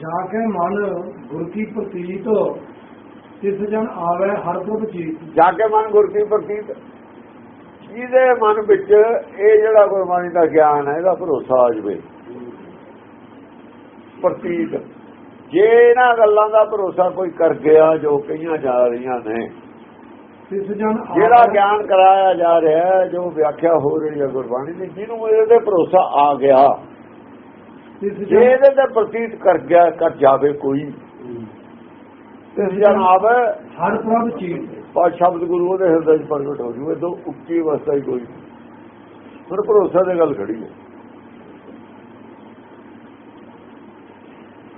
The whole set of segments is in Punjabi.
ਜਾ ਕੇ ਮਨ ਗੁਰ ਕੀ ਪ੍ਰਤੀਤ ਤਿਸ ਜਨ ਆਵੇ ਹਰ ਪ੍ਰਭ ਚੀਤ। ਜਾ ਕੇ ਮਨ ਗੁਰ ਕੀ ਪ੍ਰਤੀਤ ਜਿਹਦੇ ਮਨ ਵਿੱਚ ਇਹ ਜਿਹੜਾ ਗੁਰਬਾਣੀ ਦਾ ਗਿਆਨ ਹੈ ਇਹਦਾ ਭਰੋਸਾ ਆ ਜਵੇ। ਪ੍ਰਤੀਤ ਜੇ ਇਹਨਾਂ ਗੱਲਾਂ ਦਾ ਭਰੋਸਾ ਕੋਈ ਕਰ ਗਿਆ ਜੋ ਕਈਆਂ ਜਾ ਰਹੀਆਂ ਨੇ ਜਿਹੜਾ ਗਿਆਨ ਕਰਾਇਆ ਜਾ ਰਿਹਾ ਜੋ ਵਿਆਖਿਆ ਹੋ ਰਹੀ ਹੈ ਗੁਰਬਾਣੀ ਦੀ ਜਿਹਨੂੰ ਇਹਦੇ ਭਰੋਸਾ ਆ ਗਿਆ। ਜੇ ਇਹਦੇ ਤੇ ਪ੍ਰਤੀਤ ਕਰ ਗਿਆ ਕਰ ਜਾਵੇ ਕੋਈ। ਤੇ ਜਨ ਆਵੇ। ਹਰ ਪ੍ਰਭ ਚੀਤ ਪਾ ਸ਼ਬਦ ਗੁਰੂ ਉਹਦੇ ਹਿਰਦੇ 'ਚ ਪ੍ਰਗਟ ਹੋ ਜੂ ਇਹ ਤੋਂ ਉੱਚੀ ਅਵਸਥਾ ਹੀ ਕੋਈ। ਫਿਰ ਭਰੋਸਾ ਦੀ ਗੱਲ ਖੜੀ ਹੈ।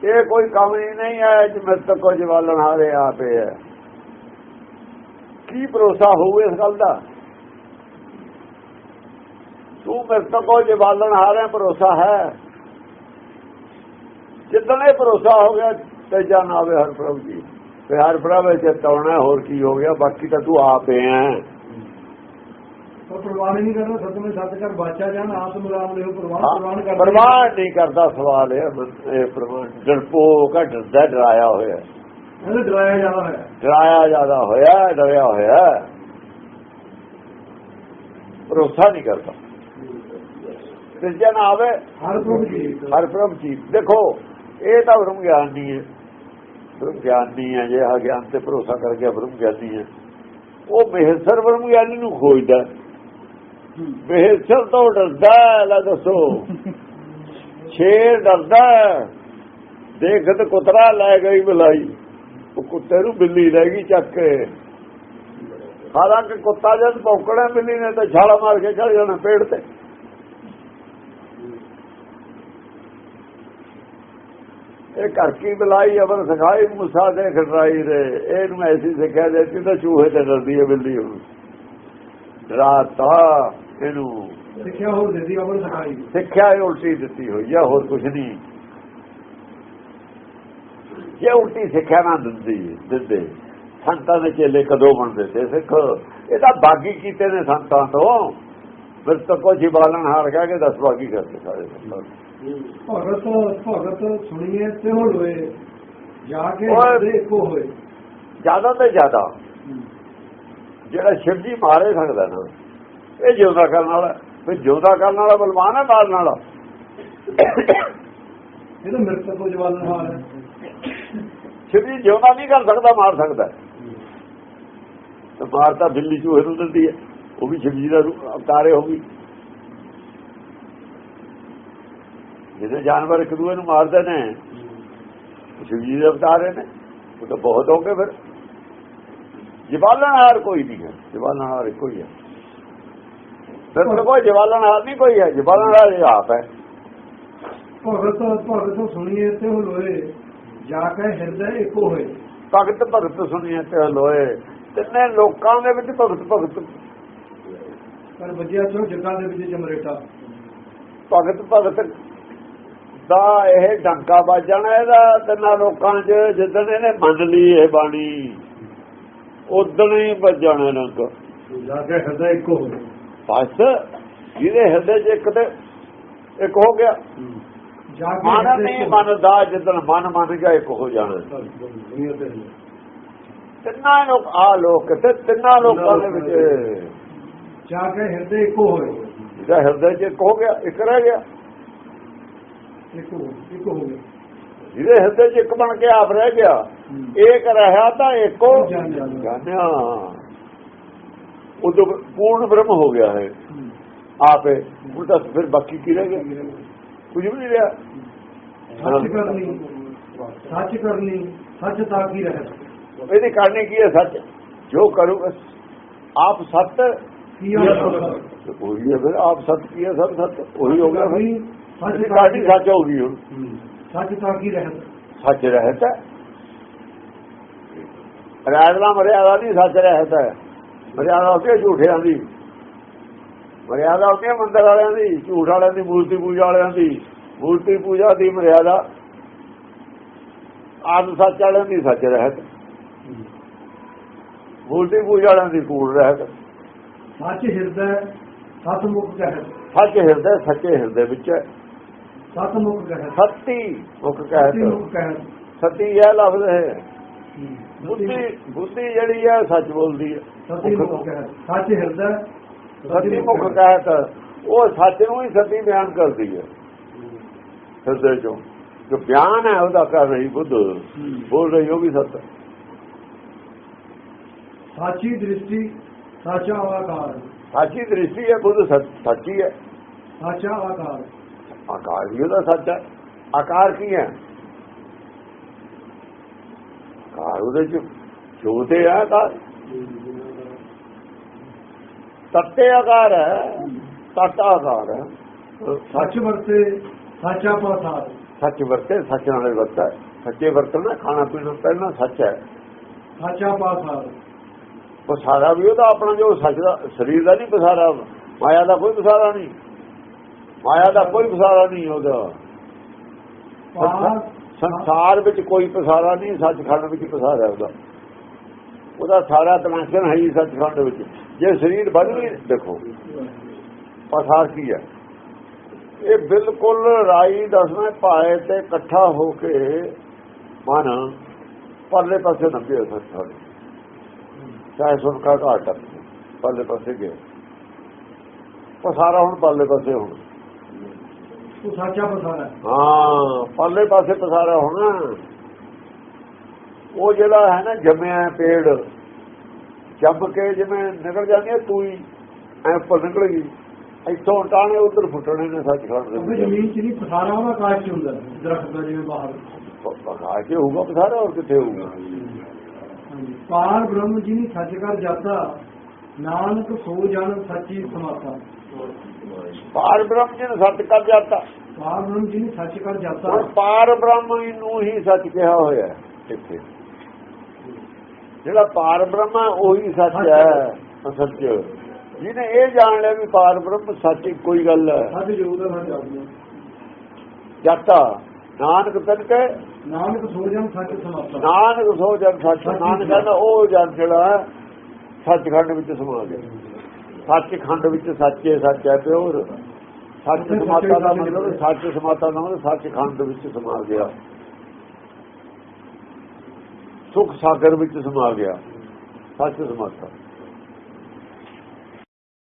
ਇਹ ਕੋਈ ਕੰਮ ਹੀ ਨਹੀਂ ਹੈ ਜਿਵੇਂ ਤੱਕ ਕੋ ਜਵਾਲਣ ਹਾਰੇ ਆਪੇ ਹੈ ਕੀ ਭਰੋਸਾ ਹੋਊ ਇਸ ਗੱਲ ਦਾ? ਤੂੰ ਮੇਰੇ ਤੋਂ ਕੋ ਜਵਾਲਣ ਹਾਰੇ ਭਰੋਸਾ ਹੈ। ਜਿੱਦਣ ਇਹ ਭਰੋਸਾ ਹੋ ਗਿਆ ਤੇ ਜਾਨ ਆਵੇ ਹਰ ਪ੍ਰਭ ਜੀ। ਤੇ ਹਰ ਪ੍ਰਭ ਵਿੱਚ ਤੌਣਾ ਹੋਰ ਕੀ ਹੋ ਗਿਆ? ਬਾਕੀ ਤਾਂ ਤੂੰ ਆਪੇ ਹੈ ਪ੍ਰਵਾਨ ਨਹੀਂ ਕਰਦਾ ਸਤਵੇਂ ਸੱਚ ਕਰ ਬਾਚਾ ਜਾਨ ਆਤਮ ਰਾਮ ਲਿਓ ਪ੍ਰਵਾਨ ਪ੍ਰਵਾਨ ਕਰ ਪਰਵਾਹ ਨਹੀਂ ਕਰਦਾ ਸਵਾਲ ਇਹ ਇਹ ਪ੍ਰਵਾਨ ਡਰਪੋਕ ਡਰਦਾ ਡਰਾਇਆ ਹੋਇਆ। ਇਹਨੇ ਡਰਾਇਆ ਜਾਂਦਾ ਹੈ ਡਰਾਇਆ ਜ਼ਿਆਦਾ ਹੋਇਆ ਡਰਿਆ ਹੋਇਆ। ਭਰੋਸਾ ਨਹੀਂ ਕਰਦਾ। ਤੇ ਜਨ ਆਵੇ ਹਰ ਪ੍ਰਭ ਹਰ ਪ੍ਰਭ ਜੀ ਦੇਖੋ ਇਹ ਤਾਂ ਬ੍ਰਹਮ ਗਿਆਨ ਨਹੀਂ ਹੈ। ਬ੍ਰਹਮ ਗਿਆਨ ਨਹੀਂ ਹੈ ਜੇ ਆ ਗਿਆਨ ਤੇ ਭਰੋਸਾ ਕਰ ਗਿਆ ਬ੍ਰਹਮ ਗਿਆਨੀ ਹੈ। ਉਹ ਬੇਹਸਰ ਬ੍ਰਹਮ ਗਿਆਨੀ ਨੂੰ ਖੋਜਦਾ ਬੇਹਸਰ ਤੋਂ ਡਰਦਾ ਹੈ, ਦੱਸੋ। ਸ਼ੇਰ ਡਰਦਾ ਹੈ। ਦੇਖ ਤੇ ਕੁਤਰਾ ਲੈ ਗਈ ਬੁਲਾਈ ਉਹ ਕੁੱਤੇ ਨੂੰ ਬਿੱਲੀ ਲੈ ਗਈ ਚੱਕ ਕੇ। ਹਾਲਾਂਕਿ ਕੁੱਤਾ ਜਦ ਭੌਂਕਣਾ ਬਿੱਲੀ ਨੇ ਤਾਂ ਛਾਲਾ ਮਾਰ ਕੇ ਚੜ ਜਾਣਾ ਪੇੜ ਤੇ। ਇਹ ਘਰ ਕੀ ਬੁਲਾਈ ਅਬਰ ਸਖਾਈ ਮੁਸਾ ਦੇ ਖੜਾਈ ਰੇ ਇਹਨੂੰ ਐਸੀ ਸਿੱਖਿਆ ਦੇਤੀ ਤਾਂ ਚੂਹੇ ਤੇ ਡਰਦੀ ਹੈ ਬਿੱਲੀ ਹੁਣ। ਡਰਾਤਾ ਇਹਨੂੰ। ਸਿੱਖਿਆ ਹੋਰ ਦਿੱਤੀ ਅਮਰ ਸਖਾਈ। ਸਿੱਖਿਆ ਇਹ ਉਲਟੀ ਦਿੱਤੀ ਹੋਈ ਆ ਹੋਰ ਕੁਝ ਨਹੀਂ। ਜੇ ਉਲਟੀ ਸਿੱਖਿਆ ਨਾ ਦਿੰਦੀ ਦਿੰਦੇ। ਸੰਤਾਂ ਦੇ ਚੇਲੇ ਕਦੋਂ ਬਣਦੇ ਤੇ ਸਿੱਖ? ਇਹ ਤਾਂ ਬਾਗੀ ਕੀਤੇ ਨੇ ਸੰਤਾਂ ਤੋਂ। ਫਿਰ ਤਾਂ ਕੋਈ ਬਾਲਣ ਹਾਰ ਕਿ ਦਸ ਬਾਗੀ ਕਰਦੇ ਸਾਰੇ ਸੰਤਾਂ ਭਗਤ ਭਗਤ ਸੁਣੀਏ ਤੇ ਹੋ ਲੋਏ ਜਾ ਕੇ। ਦੇਖੋ ਹੋਏ। ਜ਼ਿਆਦਾ ਤੇ ਜ਼ਿਆਦਾ। ਜਿਹੜਾ ਸ਼ਿਵ ਜੀ ਮਾਰੇ ਸਕਦਾ ਨਾ ਇਹ ਜਿਉਂਦਾ ਕਰਨ ਵਾਲਾ ਫਿਰ ਜਿਉਂਦਾ ਕਰਨ ਵਾਲਾ ਬਲਵਾਨ ਹੈ ਮਾਰਨ ਵਾਲਾ ਇਹ ਤਾਂ ਮਿਰਤ ਕੋ ਜਵਾਨ ਹੈ। ਸ਼ਿਵ ਜੀ ਜਿਉਂਦਾ ਨਹੀਂ ਕਰ ਸਕਦਾ ਮਾਰ ਸਕਦਾ। ਤੇ ਮਾਰ ਤਾਂ ਬਿੱਲੀ ਚੂਹੇ ਨੂੰ ਦਿੰਦੀ ਹੈ। ਉਹ ਵੀ ਸ਼ਿਵ ਜੀ ਦਾ ਅਵਤਾਰੇ ਹੋ ਗਈ। ਜਿਹਦੇ ਜਾਨਵਰ ਇੱਕ ਦੂਏ ਨੂੰ ਮਾਰਦੇ ਨੇ ਸ਼ਿਵ ਜੀ ਦੇ ਅਵਤਾਰੇ ਨੇ ਉਹ ਤਾਂ ਬਹੁਤ ਹੋ ਗਏ ਫਿਰ ਜਵਾਲਣਹਾਰ ਕੋਈ ਨਹੀਂ ਹੈ ਜਵਾਲਣਹਾਰ ਇੱਕੋ ਹੀ ਹੈ। ਫਿਰ ਕੋਈ ਜਵਾਲਣਹਾਰ ਨਹੀਂ ਕੋਈ ਹੈ ਜਵਾਲਣਹਾਰ ਆਪ ਹੈ। ਭਗਤ ਭਗਤ ਸੁਣੀਏ ਤੇ ਹੋ ਲੋਏ ਜਾ ਕੇ ਹਿਰਦੇ ਇੱਕੋ ਹੋਏ। ਭਗਤ ਭਗਤ ਸੁਣੀਏ ਤੇ ਲੋਏ ਤਿੰਨੇ ਲੋਕਾਂ ਦੇ ਵਿੱਚ ਭਗਤ ਭਗਤ। ਪਰ ਵੱਜਿਆ ਚੋ ਜੱਗਾ ਦੇ ਵਿੱਚ ਜਮਰੇਟਾ। ਭਗਤ ਭਗਤ ਦਾ ਇਹ ਡੰਕਾ ਵੱਜਣਾ ਇਹਦਾ ਤਿੰਨਾਂ ਲੋਕਾਂ 'ਚ ਜਿੱਦਣ ਇਹਨੇ ਮੰਨ ਲਈ ਇਹ ਬਾਣੀ ਉਦੋਂ ਹੀ ਵੱਜਣਾ ਨੰਕ ਜਾ ਕੇ ਹਿਰਦੇ ਇੱਕੋ ਹੋਏ ਬਸ ਜਿਹਦੇ ਹਿਰਦੇ 'ਚ ਇੱਕ ਤੇ ਇੱਕ ਹੋ ਗਿਆ। ਜਾ ਕੇ ਮਨ ਨਹੀਂ ਮੰਨਦਾ ਜਿੱਦਣ ਮਨ ਮੰਨ ਗਿਆ ਇੱਕ ਹੋ ਜਾਣਾ। ਹੈ। ਤਿੰਨਾਂ ਲੋਕ ਆ ਲੋਕ ਤੇ ਤਿੰਨਾਂ ਲੋਕਾਂ ਦੇ ਵਿੱਚ। ਜਾ ਕੇ ਹਿਰਦੇ ਇੱਕੋ ਹੋਏ ਜਿਹਦਾ ਹਿਰਦੇ 'ਚ ਇੱਕ ਹੋ ਗਿਆ ਇੱਕ ਰਹਿ ਗਿਆ। ਹੋ ਜਿਹਦੇ ਹਿਰਦੇ 'ਚ ਇੱਕ ਬਣ ਕੇ ਆਪ ਰਹਿ ਗਿਆ ਇੱਕ ਰਹਾ ਤਾਂ ਇੱਕੋ। ਜਾਣ ਜਾਣ। ਜਾਣਿਆ। ਉਹ ਤਾਂ ਪੂਰਨ ਬ੍ਰਹਮ ਹੋ ਗਿਆ ਹੈ। ਆਪੇ ਹੁਣ ਤਾਂ ਫਿਰ ਬਾਕੀ ਕੀ ਰਹਿ ਗਿਆ? ਕੁਝ ਵੀ ਨਹੀਂ ਰਿਹਾ। ਸੱਚ ਕਰਨੀ ਸੱਚ ਕਰਨੀ ਸੱਚ ਤਾਂ ਕੀ ਰਹੇ ਇਹਦੀ ਕਰਨੀ ਕੀ ਹੈ ਸੱਚ? ਜੋ ਕਰੂਗਾ ਆਪ ਸੱਤ। ਕੀ ਹੈ ਫਿਰ ਆਪ ਸੱਤ ਕੀ ਹੈ? ਸਭ ਸੱਤ। ਉਹੀ ਹੋ ਗਿਆ ਫਿਰ। ਸੱਚ ਕਾਢੀ ਸੱਚ ਹੋ ਗਈ ਹੁਣ। ਸੱਚ ਤਾਂ ਕੀ ਰਹੇ ਸੱਚ ਰਹਤਾ ਰਾਜਲਾ ਮਰਿਆਦਾ ਨਹੀਂ ਸੱਚ ਰਹਤਾ ਮਰਿਆਦਾ ਉੱਤੇ ਝੂਠਿਆਂ ਦੀ। ਮਰਿਆਦਾ ਉੱਤੇ ਮੰਦਰ ਵਾਲਿਆਂ ਦੀ ਝੂਠ ਵਾਲਿਆਂ ਦੀ ਮੂਰਤੀ ਪੂਜਾ ਵਾਲਿਆਂ ਦੀ। ਮੂਰਤੀ ਪੂਜਾ ਦੀ ਮਰਿਆਦਾ। ਆਦ ਸੱਚ ਵਾਲਿਆਂ ਦੀ ਸੱਚ ਰਹਿਤ। ਮੂਰਤੀ ਪੂਜਾ ਵਾਲਿਆਂ ਦੀ ਕੂੜ ਰਹਿਤ। ਸੱਚ ਹਿਰਦਾ ਸਤ ਮੁਖ ਕਹੇ ਸੱਚ ਹਿਰਦੇ ਸੱਚੇ ਹਿਰਦੇ ਵਿੱਚ ਹੈ। ਸਤ ਮੁਖ ਕਹਿ ਸਤੀ ਮੁਖ ਸਤੀ ਕਹਿ ਸਤੀ ਇਹ ਲਫ਼ਜ਼ ਹੈ। ਸਤੀ ਬੁੱਧੀ ਬੁੱਧੀ ਜਿਹੜੀ ਹੈ ਸੱਚ ਬੋਲਦੀ ਹੈ। ਸਤੀ ਮੁਖ ਕਹਿ ਸੱਚ ਹਿਰਦਾ ਸਤੀ ਮੁਖ ਕਹਿਤ। ਉਹ ਸੱਚ ਨੂੰ ਹੀ ਸਤੀ ਬਿਆਨ ਕਰਦੀ ਹੈ। ਹਿਰਦੇ ਚੋਂ। ਜੋ ਬਿਆਨ ਹੈ ਉਹਦਾ ਕਰ ਰਹੀ ਬੁੱਧ। ਬੋਲ ਰਹੀ ਉਹ ਵੀ ਸੱਚ ਹੈ। ਸਾਚੀ ਦ੍ਰਿਸ਼ਟੀ ਸਾਚਾ ਆਕਾਰ। ਸਾਚੀ ਦ੍ਰਿਸ਼ਟੀ ਹੈ ਬੁੱਧ ਸੱਚੀ ਹੈ। ਸਾਚਾ ਆਕਾਰ। ਆਕਾਰ ਵੀ ਉਹਦਾ ਸੱਚ ਹੈ। ਆਕਾਰ ਕੀ ਹੈ? ਆਕਾਰ ਉਹਦੇ ਚ ਜੋਤੇ ਆ ਆਕਾਰ ਤੱਤੇ ਆਕਾਰ ਹੈ ਤੱਤ ਆਕਾਰ ਹੈ। ਸੱਚ ਵਰਤੇ ਸਾਚਾ ਪਾਸਾਰ ਸੱਚ ਵਰਤੇ ਸੱਚ ਨਾਲੇ ਵਰਤਾ ਸੱਚੇ ਵਰਤਣਾ ਖਾਣਾ ਪੀਣਾ ਪਹਿਲਾਂ ਸੱਚ ਹੈ। ਸਾਚਾ ਪਾਸਾਰ ਪਸਾਰਾ ਵੀ ਉਹਦਾ ਆਪਣਾ ਜੋ ਸੱਚ ਦਾ ਸਰੀਰ ਦਾ ਨਹੀਂ ਪਸਾਰਾ ਮਾਇਆ ਦਾ ਕੋਈ ਪਸਾਰਾ ਨਹੀਂ। ਮਾਇਆ ਦਾ ਕੋਈ ਪਸਾਰਾ ਨਹੀਂ ਉਹਦਾ। ਸੰਸਾਰ ਵਿੱਚ ਕੋਈ ਪਸਾਰਾ ਨਹੀਂ ਸੱਚਖੰਡ ਵਿੱਚ ਪਸਾਰਾ ਉਹਦਾ। ਉਹਦਾ ਸਾਰਾ ਤਨਕਸ਼ਨ ਹੈ ਹੀ ਸੱਚਖੰਡ ਵਿੱਚ। ਜੇ ਸਰੀਰ ਬਣ ਵੀ ਦੇਖੋ ਪਸਾਰ ਕੀ ਹੈ? ਇਹ ਬਿਲਕੁਲ ਰਾਈ ਦਸਵੇਂ ਪਾਏ ਤੇ ਇਕੱਠਾ ਹੋ ਕੇ ਮਨ ਪਰਲੇ ਪਾਸੇ ਨੱਪੇ ਸੱਚਖੰਡ ਚਾਹੇ ਸੁਣ ਕਾ ਘਾਟ ਪਰਲੇ ਪਾਸੇ ਗਏ। ਪਸਾਰਾ ਹੁਣ ਪਰਲੇ ਪਾਸੇ ਹੁਣ। ਉਹ ਸਾਚਾ ਪਾਸਾਰ ਹੈ। ਹਾਂ ਪਰਲੇ ਪਾਸੇ ਪਸਾਰਾ ਹੋਣਾ। ਉਹ ਜਿਹੜਾ ਹੈ ਨਾ ਜੰਮਿਆ ਪੇੜ ਜੰਮ ਕੇ ਜਿਵੇਂ ਨਿਕਲ ਜਾਂਦੀ ਹੈ ਤੂੰ ਐ ਉੱਪਰ ਨਿਕਲ ਗਈ। ਇੱਥੋਂ ਟਾਣੇ ਉਧਰ ਫੁੱਟਣੇ ਨੇ ਸੱਚ ਖੜ ਦੇ ਜ਼ਮੀਨ ਚ ਨਹੀਂ ਪਸਾਰਾ ਉਹਦਾ ਆਕਾਸ਼ ਚ ਹੁੰਦਾ ਦਰਖਤ ਦਾ ਜਿਵੇਂ ਬਾਹਰ। ਪਕਾ ਕੇ ਹੋਊਗਾ ਪਸਾਰਾ ਹੋਰ ਕਿੱਥੇ ਹੋਊਗਾ। ਪਾਰ ਬ੍ਰਹਮ ਜੀ ਨੇ ਸੱਚ ਕਰ ਜਾਤਾ ਨਾਨਕ ਸੋ ਜਨ ਸੱਚੀ ਸਮਾਤਾ। ਪਾਰ ਬ੍ਰਹਮ ਜੀ ਨੂੰ ਸੱਚ ਕਰ ਜਾਤਾ। ਪਾਰ ਬ੍ਰਹਮ ਜੀ ਨੇ ਸੱਚ ਕਰ ਜਾਤਾ। ਪਾਰ ਬ੍ਰਹਮ ਨੂੰ ਹੀ ਸੱਚ ਕਿਹਾ ਹੋਇਆ ਇੱਥੇ। ਜਿਹੜਾ ਪਾਰ ਬ੍ਰਹਮ ਹੈ ਉਹੀ ਸੱਚ ਹੈ। ਅਸਲ ਚ ਜਿਹਨੇ ਇਹ ਜਾਣ ਲਿਆ ਵੀ ਪਾਰ ਬ੍ਰਹਮ ਸੱਚ ਹੀ ਕੋਈ ਗੱਲ ਹੈ। ਸੱਚ ਜੋ ਦਾ ਸੱਚ ਜਾਤਾ। ਨਾਨਕ ਤਨ ਕੇ ਨਾਨਕ ਸੋ ਜਨ ਸੱਚ ਸਮਾਤਾ ਨਾਨਕ ਸੋ ਜਨ ਸੱਚ। ਨਾਨਕ ਕਹਿੰਦਾ ਉਹ ਜਨ ਜਿਹੜਾ ਸੱਚਖੰਡ ਵਿੱਚ ਸਮਾ ਗਿਆ। ਸੱਚਖੰਡ ਵਿੱਚ ਸੱਚੇ ਸੱਚ ਹੈ ਪਿਓਰ। ਸੱਚ ਸਮਾਤਾ ਦਾ ਮਤਲਬ ਸੱਚ ਸਮਾਤਾ ਦਾ ਮਤਲਬ ਸੱਚਖੰਡ ਵਿੱਚ ਸਮਾ ਗਿਆ। ਸੁਖ ਸਾਗਰ ਵਿੱਚ ਸਮਾ ਗਿਆ। ਸੱਚ ਸਮਾਤਾ।